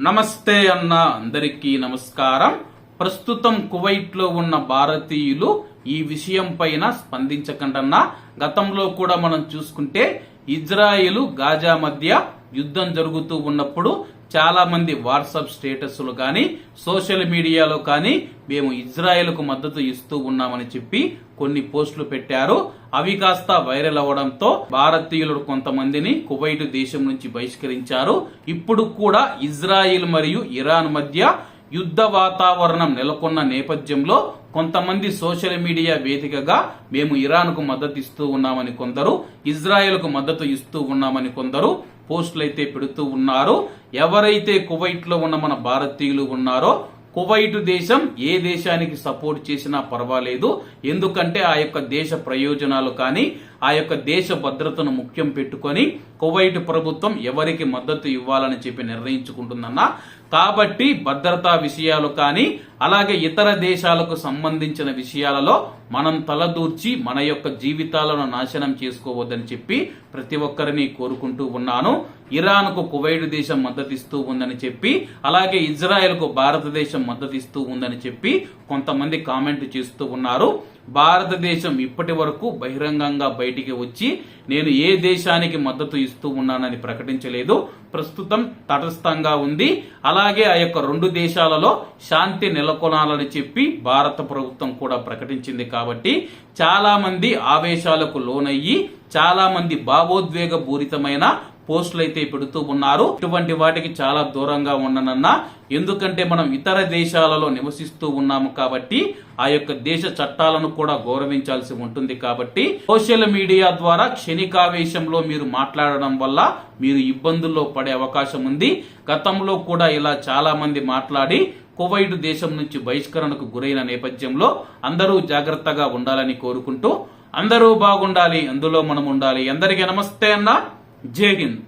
నమస్తే అన్న అందరికీ నమస్కారం. ప్రస్తుతం కువైట్లో ఉన్న భారతీయులు ఈ విషయం పైన స్పందించకండన్నా. గతంలో కూడా మనం చూసుకుంటే ఇజ్రాయెల్ గాజా మధ్య యుద్ధం జరుగుతూ ఉన్నప్పుడు చాలా మంది వాట్సాప్ స్టేటస్లు కానీ సోషల్ మీడియాలో కానీ మేము ఇజ్రాయెల్కు మద్దతు ఇస్తూ ఉన్నామని చెప్పి కొన్ని పోస్టులు పెట్టారు. అవి కాస్త వైరల్ అవ్వడంతో భారతీయులు కొంతమందిని కువైట్ దేశం నుంచి బహిష్కరించారు. ఇప్పుడు కూడా ఇజ్రాయిల్ మరియు ఇరాన్ మధ్య యుద్ధ వాతావరణం నెలకొన్న నేపథ్యంలో కొంతమంది సోషల్ మీడియా వేదికగా మేము ఇరాన్కు మద్దతు ఇస్తూ ఉన్నామని కొందరు ఇజ్రాయెల్కు మద్దతు ఇస్తూ ఉన్నామని కొందరు పోస్టులు అయితే పెడుతూ ఉన్నారు. ఎవరైతే కువైట్లో ఉన్న మన భారతీయులు ఉన్నారో కువైట్ దేశం ఏ దేశానికి సపోర్ట్ చేసినా పర్వాలేదు. ఎందుకంటే ఆ యొక్క దేశ ప్రయోజనాలు కానీ ఆ యొక్క దేశ భద్రతను ముఖ్యం పెట్టుకొని కువైట్ ప్రభుత్వం ఎవరికి మద్దతు ఇవ్వాలని చెప్పి నిర్ణయించుకుంటుందన్న కాబట్టి భద్రతా విషయాలు కానీ అలాగే ఇతర దేశాలకు సంబంధించిన విషయాలలో మనం తలదూర్చి మన యొక్క జీవితాలను నాశనం చేసుకోవద్దని చెప్పి ప్రతి ఒక్కరిని కోరుకుంటూ ఉన్నాను. ఇరాన్కు కువైట్ దేశం మద్దతిస్తూ ఉందని చెప్పి అలాగే ఇజ్రాయెల్కు భారతదేశం మద్దతిస్తూ ఉందని చెప్పి కొంతమంది కామెంట్ చేస్తూ ఉన్నారు. భారతదేశం ఇప్పటి వరకు బహిరంగంగా బయటికి వచ్చి నేను ఏ దేశానికి మద్దతు ఇస్తూ ఉన్నానని ప్రకటించలేదు. ప్రస్తుతం తటస్థంగా ఉంది. అలా అలాగే ఆ యొక్క రెండు దేశాలలో శాంతి నెలకొనాలని చెప్పి భారత ప్రభుత్వం కూడా ప్రకటించింది కాబట్టి చాలా మంది ఆవేశాలకు లోనయ్యి చాలా మంది భావోద్వేగ పూరితమైన పోస్టులు అయితే పెడుతూ ఉన్నారు. ఇటువంటి వాటికి చాలా దూరంగా ఉండనన్నా ఎందుకంటే మనం ఇతర దేశాలలో నివసిస్తూ ఉన్నాము కాబట్టి ఆ యొక్క దేశ చట్టాలను కూడా గౌరవించాల్సి ఉంటుంది కాబట్టి సోషల్ మీడియా ద్వారా క్షణికావేశంలో మీరు మాట్లాడడం వల్ల మీరు ఇబ్బందుల్లో పడే అవకాశం ఉంది. గతంలో కూడా ఇలా చాలా మంది మాట్లాడి కువైట్ దేశం నుంచి బహిష్కరణకు గురైన నేపథ్యంలో అందరూ జాగ్రత్తగా ఉండాలని కోరుకుంటూ అందరూ బాగుండాలి అందులో మనం ఉండాలి. అందరికీ నమస్తే అన్న. జై హింద్.